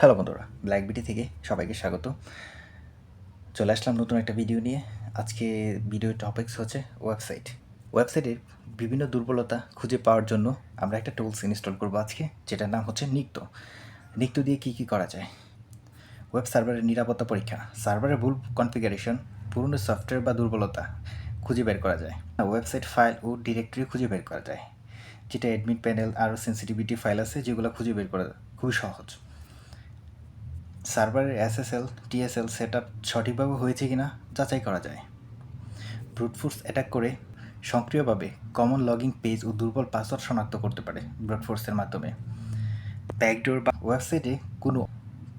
Hello বন্ধুরা black বিটি থেকে সবাইকে স্বাগত। চলে আসলাম নতুন একটা ভিডিও নিয়ে। আজকে ভিডিও টপিক্স হচ্ছে ওয়েবসাইট ওয়েবসাইটের বিভিন্ন দুর্বলতা খুঁজে পাওয়ার জন্য আমরা একটা টুলস ইনস্টল করব আজকে, যেটার নাম হচ্ছে নিক্ত নিক্ত দিয়ে কী কী করা যায়? ওয়েব সার্ভারের নিরাপত্তা পরীক্ষা সার্ভারের ভুল কনফিগারেশন পুরনো সফটওয়্যার বা দুর্বলতা খুঁজে বের করা যায় ওয়েবসাইট ফাইল ও ডিরেক্টরি খুঁজে বের করা যায়, যেটা অ্যাডমিট প্যানেল আরও সেন্সিটিভিটি ফাইল আছে, যেগুলো খুঁজে বের করা খুবই সহজ। সার্ভারের এসএসএল, টিএসএল সেট আপ সঠিকভাবে হয়েছে কিনা যাচাই করা যায়। ব্রুটফোর্স অ্যাটাক করে সক্রিয়ভাবে কমন লগিং পেজ ও দুর্বল পাসওয়ার্ড শনাক্ত করতে পারে ব্রুটফোর্সের মাধ্যমে। ব্যাকডোর বা ওয়েবসাইটে কোনো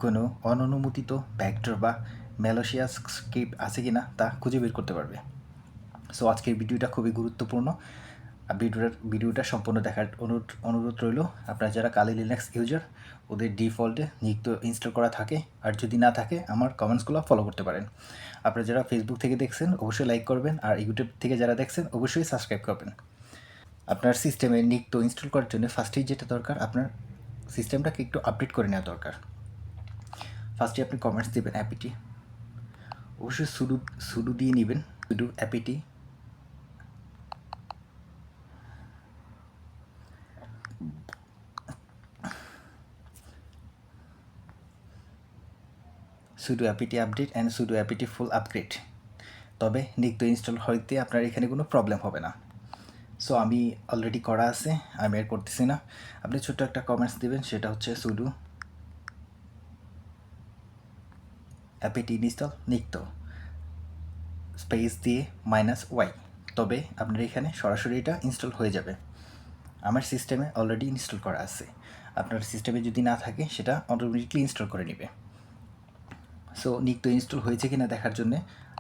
কোনো অননুমোদিত ব্যাকডোর বা ম্যালোসিয়াস স্ক্রিপ্ট আছে কিনা তা খুঁজে বের করতে পারবে। সো আজকের ভিডিওটা খুবই গুরুত্বপূর্ণ। আর ভিডিওটার ভিডিওটা সম্পূর্ণ দেখার অনুরোধ অনুরোধ রইল, আপনারা যারা কালি লিনাক্স ইউজার ওদের ডিফল্টে নিত্য ইনস্টল করা থাকে, আর যদি না থাকে, আমার কমেন্টসগুলো ফলো করতে পারেন। আপনারা যারা ফেসবুক থেকে দেখছেন, অবশ্যই লাইক করবেন, আর ইউটিউব থেকে যারা দেখছেন, অবশ্যই সাবস্ক্রাইব করবেন। আপনার সিস্টেমে নিত্য ইনস্টল করার জন্য ফার্স্টেই যেটা দরকার, আপনার সিস্টেমটাকে একটু আপডেট করে নেওয়া দরকার। ফার্স্টে আপনি কমেন্টস দেবেন অ্যাপিটি অবশ্যই সুডু সুডু দিয়ে নেবেন sudo apt sudo apt update and sudo apt full upgrade তবে নিত্য ইনস্টল হইতে আপনার এখানে কোনো প্রবলেম হবে না। সো আমি অলরেডি করা আছে, আমি আর করতেছি না। আপনি ছোট্ট একটা কমেন্টস দেবেন, সেটা হচ্ছে সুডু অ্যাপিটি ইনস্টল নিত্য স্পেস দিয়ে মাইনাস ওয়াই তবে আপনার এখানে সরাসরি এটা ইনস্টল হয়ে যাবে। আমার সিস্টেমে অলরেডি ইনস্টল করা আছে। আপনার সিস্টেমে যদি না থাকে, সেটা অটোমেটিকলি ইনস্টল করে নেবে। সো নিত্য ইনস্টল হয়েছে কিনা দেখার জন্য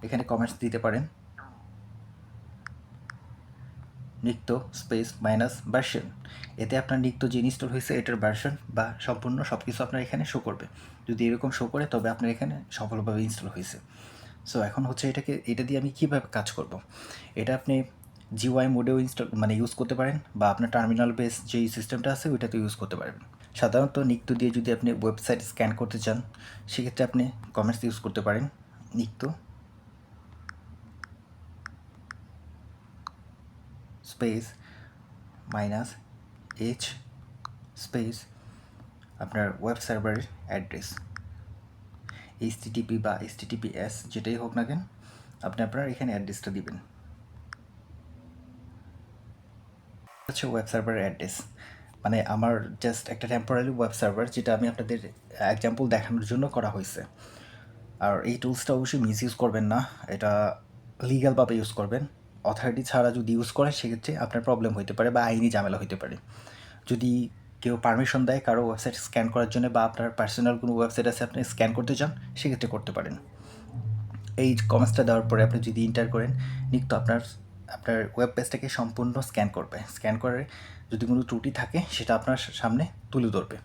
এখানে কমেন্টস দিতে পারেন। নিত্য স্পেস মাইনাস ভার্সন এতে আপনার নিত্য যে ইনস্টল হয়েছে এটার ভার্সন বা সম্পূর্ণ সব কিছু আপনার এখানে শো করবে। যদি এরকম শো করে, তবে আপনার এখানে সফলভাবে ইনস্টল হয়েছে। সো এখন হচ্ছে এটাকে, এটা দিয়ে আমি কীভাবে কাজ করব? এটা আপনি জিওয়াই মোডেও ইনস্টল মানে ইউজ করতে পারেন বা আপনার টার্মিনাল বেস যেই সিস্টেমটা আছে ওইটাতে ইউজ করতে পারবেন। সাধারণত নিত্য দিয়ে যদি আপনি ওয়েবসাইট স্ক্যান করতে চান, সেক্ষেত্রে আপনি কমেন্টস ইউজ করতে পারেন নিত্য। স্পেস মাইনাস এইচ স্পেস আপনার ওয়েব সার্ভারের অ্যাড্রেস এইচটিটিপি বা এইচটিটিপিএস যেটাই হোক না কেন, আপনি আপনার এখানে অ্যাড্রেসটা দিবেন। হচ্ছে ওয়েব সার্ভারের অ্যাড্রেস মানে আমার জাস্ট একটা টেম্পোরারি ওয়েব সার্ভার যেটা আমি আপনাদের এক্সাম্পল দেখানোর জন্য করা হয়েছে। আর এই টুলসটা অবশ্যই মিস ইউজ করবেন না। এটা লিগালভাবে ইউজ করবেন। অথরিটি ছাড়া যদি ইউজ করেন, সেক্ষেত্রে আপনার প্রবলেম হতে পারে বা আইনি ঝামেলা হতে পারে। যদি কেউ পারমিশন দেয় কারও ওয়েবসাইট স্ক্যান করার জন্য বা আপনার পার্সোনাল কোনো ওয়েবসাইট আছে, আপনি স্ক্যান করতে চান, সেক্ষেত্রে করতে পারেন। এই কমেন্টসটা দেওয়ার পরে আপনি যদি ইন্টার করেন নিত্য আপনার আপনার ওয়েব পেজটাকে সম্পূর্ণ স্ক্যান করবে। স্ক্যান করে যদি কোনো ত্রুটি থাকে, সেটা আপনার সামনে তুলে ধরবে।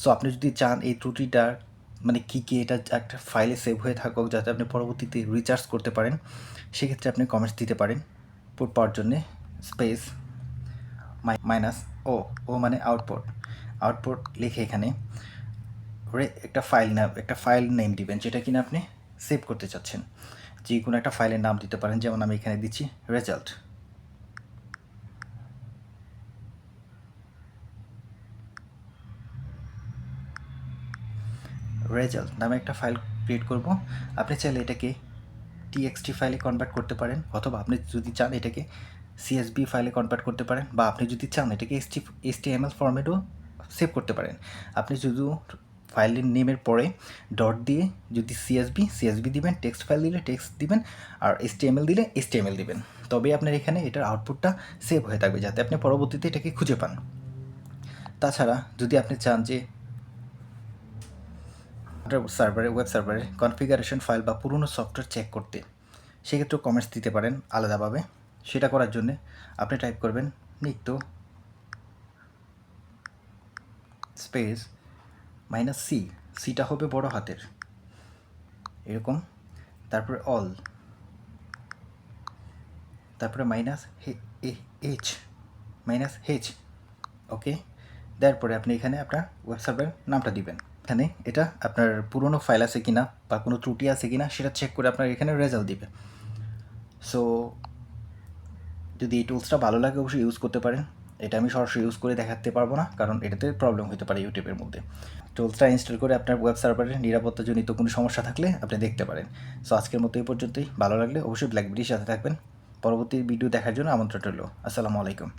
সো আপনি যদি চান এই ত্রুটিটা মানে কী কী এটা একটা ফাইলে সেভ হয়ে থাকুক, যাতে আপনি পরবর্তীতে রিচার্জ করতে পারেন, সেক্ষেত্রে আপনি কমেন্টস দিতে পারেন। পুট পাওয়ার জন্যে স্পেস মাইনাস ও ও মানে আউটপুট আউটপুট লিখে এখানে একটা ফাইল নাম একটা ফাইল নেম দিবেন, যেটা কিনা আপনি সেভ করতে চাচ্ছেন। যে কোনো একটা ফাইলের নাম দিতে পারেন, যেমন আমি এখানে দিচ্ছি রেজাল্ট রেজাল্ট নামে একটা ফাইল ক্রিয়েট করব। আপনি চাইলে এটাকে টিএক্সটি ফাইলে কনভার্ট করতে পারেন, অথবা আপনি যদি চান এটাকে সিএসবি ফাইলে কনভার্ট করতে পারেন, বা আপনি যদি চান এটাকে এসটি এসটিএমএল ফরম্যাটও সেভ করতে পারেন। আপনি শুধু ফাইলের নেমের পরে ডট দিয়ে যদি সিএসবি সিএসবি দিবেন টেক্সট ফাইল দিলে টেক্সট দিবেন, আর এসটিএমএল দিলে এসটিএমএল দিবেন। তবে আপনার এখানে এটার আউটপুটটা সেভ হয়ে থাকবে যাতে আপনি পরবর্তীতে এটাকে খুঁজে পান। তাছাড়া যদি আপনি চান যে সার্ভারে ওয়েব সার্ভারে কনফিগারেশন ফাইল বা পুরনো সফটওয়্যার চেক করতে, সেক্ষেত্রেও কমেন্টস দিতে পারেন আলাদাভাবে। সেটা করার জন্যে আপনি টাইপ করবেন নিত্য স্পেস মাইনাস সি, সিটা হবে বড় হাতের। এরকম। তারপরে অল। তারপরে minus H. Minus H okay? দেওয়ার পরে আপনি এখানে আপনার সার্ভারের নামটা দিবেন। এখানে এটা আপনার পুরনো ফাইল আছে কিনা বা কোনো ত্রুটি আছে কিনা সেটা চেক করে আপনার এখানে রেজাল্ট দিবে। সো যদি এই টুলসটা ভালো লাগে, অবশ্যই ইউজ করতে পারেন। এটা আমি সরাসরি ইউজ করে দেখাতে পারব না, কারণ এটাতে প্রবলেম হতে পারে ইউটিউবের মধ্যে। টুলসটা ইনস্টল করে আপনার ওয়েব সার্ভারের নিরাপত্তাজনিত কোনো সমস্যা থাকলে আপনি দেখতে পারেন। সো আজকের মতো এই পর্যন্তই। ভালো লাগলে অবশ্যই ব্ল্যাকবেরির সাথে থাকবেন। পরবর্তী ভিডিও দেখার জন্য আমন্ত্রণ রইল। আসসালামু আলাইকুম।